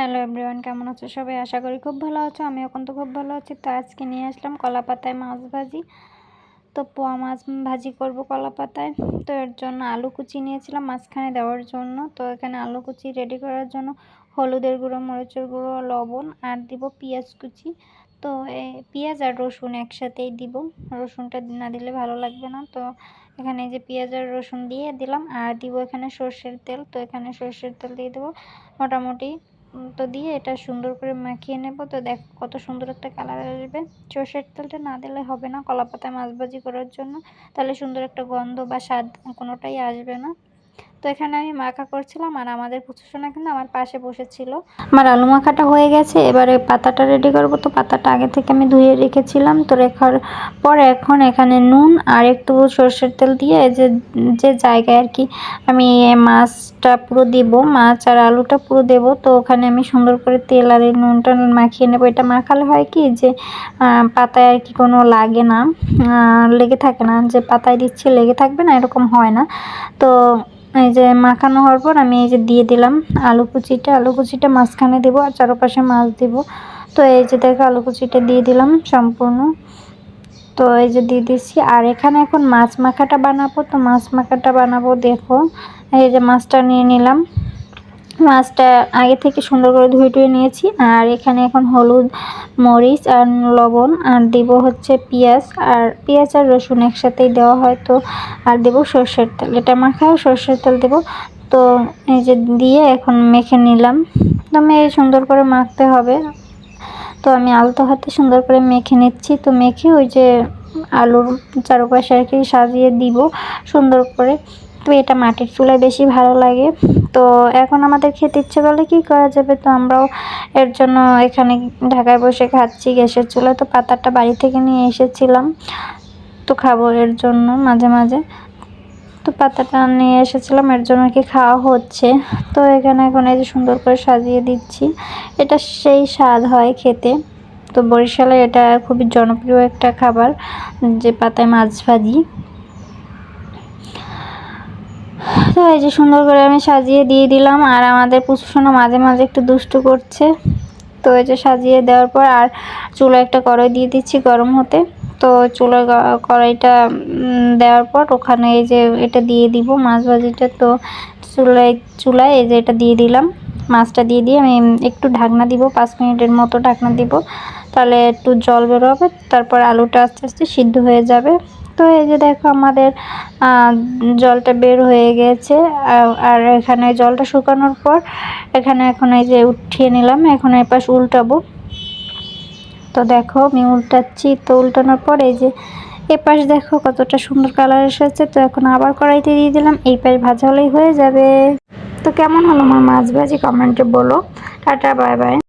Hello everyone, কেমন আছো সবাই? আশা করি খুব ভালো আছো আমি এখন তো খুব ভালো আছি। তো আজকে নিয়ে আসলাম কলা পাতায় মাছ ভাজি। তো পোয়া মাছ ভাজি করব কলা পাতায় তো এর জন্য আলু কুচি নিয়েছিলাম মাঝখানে দেওয়ার জন্য। তো এখানে আলু কুচি রেডি করার জন্য হলুদের গুঁড়ো, মরিচের গুঁড়ো, লবণ আর দিব পেঁয়াজ কুচি। তো পেঁয়াজ আর রসুন একসাথেই দিব। রসুনটা না দিলে ভালো লাগবে না। তো এখানে যে পেঁয়াজ আর রসুন দিয়ে দিলাম। আর দিব এখানে সর্ষের তেল। তো এখানে সর্ষের তেল দিয়ে দেবো। মোটামুটি তো দিয়ে এটা সুন্দর করে মাখিয়ে নেব। তো দেখ কত সুন্দর একটা কালার আসবে। সর্ষের তেলটা না দিলে হবে না। কলা পাতায় মাছ ভাজি করার জন্য। তাহলে সুন্দর একটা গন্ধ বা স্বাদ কোনোটাই আসবে না। তো এখানে আমি মাখা করছিলাম আর আমাদের পুচুসোনা কিন্তু আমার পাশে বসেছিল। আমার আলু মাখাটা হয়ে গেছে, এবারে পাতাটা রেডি করব। তো পাতাটা আগে থেকে আমি ধুয়ে রেখেছিলাম। তো রেখার পর এখন এখানে নুন আর একটু সর্ষের তেল দিয়ে যে যে জায়গায় আর কি আমি মাছটা পুরো দিব, মাছ আর আলুটা পুরো দেব। তো ওখানে আমি সুন্দর করে তেল আর এই নুনটা মাখিয়ে নেব। এটা মাখালে হয় কি যে পাতায় আর কি কোনো লাগে না লেগে থাকে না। যে পাতায় দিচ্ছে লেগে থাকবে না, এরকম হয় না। তো এই যে মাখানো হওয়ার পর আমি এই যে দিয়ে দিলাম আলু কুচিটা। আলু কুচিটা মাঝখানে দেবো আর চারপাশে মাছ দেব। তো এই যে দেখো আলু কুচিটা দিয়ে দিলাম সম্পূর্ণ। তো এই যে দিয়ে দিচ্ছি। আর এখানে এখন মাছ মাখাটা বানাবো। তো মাছ মাখাটা বানাবো দেখো। এই যে মাছটা নিয়ে নিলাম। মাছটা আগে থেকে সুন্দর করে ধুয়ে টুয়ে নিয়েছি। আর এখানে এখন হলুদ, মরিচ আর লবণ, আর দিব হচ্ছে পেঁয়াজ। আর পেঁয়াজ আর রসুন একসাথেই দেওয়া হয় তো, আর দেব সর্ষের তেল। এটা মাখাও সর্ষের তেল দেব। তো এই যে দিয়ে এখন মেখে নিলাম। তো সুন্দর করে মাখতে হবে। তো আমি আলতো হাতে সুন্দর করে মেখে নিচ্ছি। তো মেখে ওই যে আলুর চারপাশে আর কি সাজিয়ে দিব সুন্দর করে। তো এটা মাটির চুলায় বেশি ভালো লাগে। তো এখন আমাদের খেতে ইচ্ছে করলে কী করা যাবে? তো আমরাও এর জন্য এখানে ঢাকায় বসে খাচ্ছি গ্যাসের চুলা তো পাতাটা বাড়ি থেকে নিয়ে এসেছিলাম। তো খাব এর জন্য মাঝে মাঝে। তো পাতাটা নিয়ে এসেছিলাম, এর জন্য কি খাওয়া হচ্ছে। তো এখানে এখন এই যে সুন্দর করে সাজিয়ে দিচ্ছি। এটা সেই স্বাদ হয় খেতে। তো বরিশালে এটা খুবই জনপ্রিয় একটা খাবার, যে পাতায় মাছ ভাজি। তো এই যে সুন্দর করে আমি সাজিয়ে দিয়ে দিলাম, আর আমাদের পুষুসোনা মাঝে মাঝে একটু দুষ্টু করছে। তো এই যে সাজিয়ে দেওয়ার পর আর চুলো একটা কড়াই দিয়ে দিচ্ছি গরম হতে। তো চুলার কড়াইটা দেওয়ার পর ওখানে এই যে এটা দিয়ে দিব মাছ ভাজিটা। তো চুলায় চুলায় এই যে এটা দিয়ে দিলাম। মাছটা দিয়ে দিয়ে আমি একটু ঢাকনা দিব, পাঁচ মিনিটের মতো ঢাকনা দিব। তাহলে একটু জল বেরোবে, তারপর আলুটা আস্তে আস্তে সিদ্ধ হয়ে যাবে। তো এই যে দেখো আমাদের জলটা বের হয়ে গেছে আর এখানে জলটা শুকানোর পর এখানে এখন এই যে উঠিয়ে নিলাম, এখন এই পাশ উল্টাবো। তো দেখো আমি উল্টাচ্ছি, তো উল্টানোর পর এই যে এ পাশ দেখো কতটা সুন্দর কালার এসেছে, তো এখন আবার কড়াইতে দিয়ে দিলাম, এই পাশ ভাজা হলেই হয়ে যাবে। তো কেমন হলো আমার মাছ ভাজি? কমেন্টে বলো। Tata, bye bye.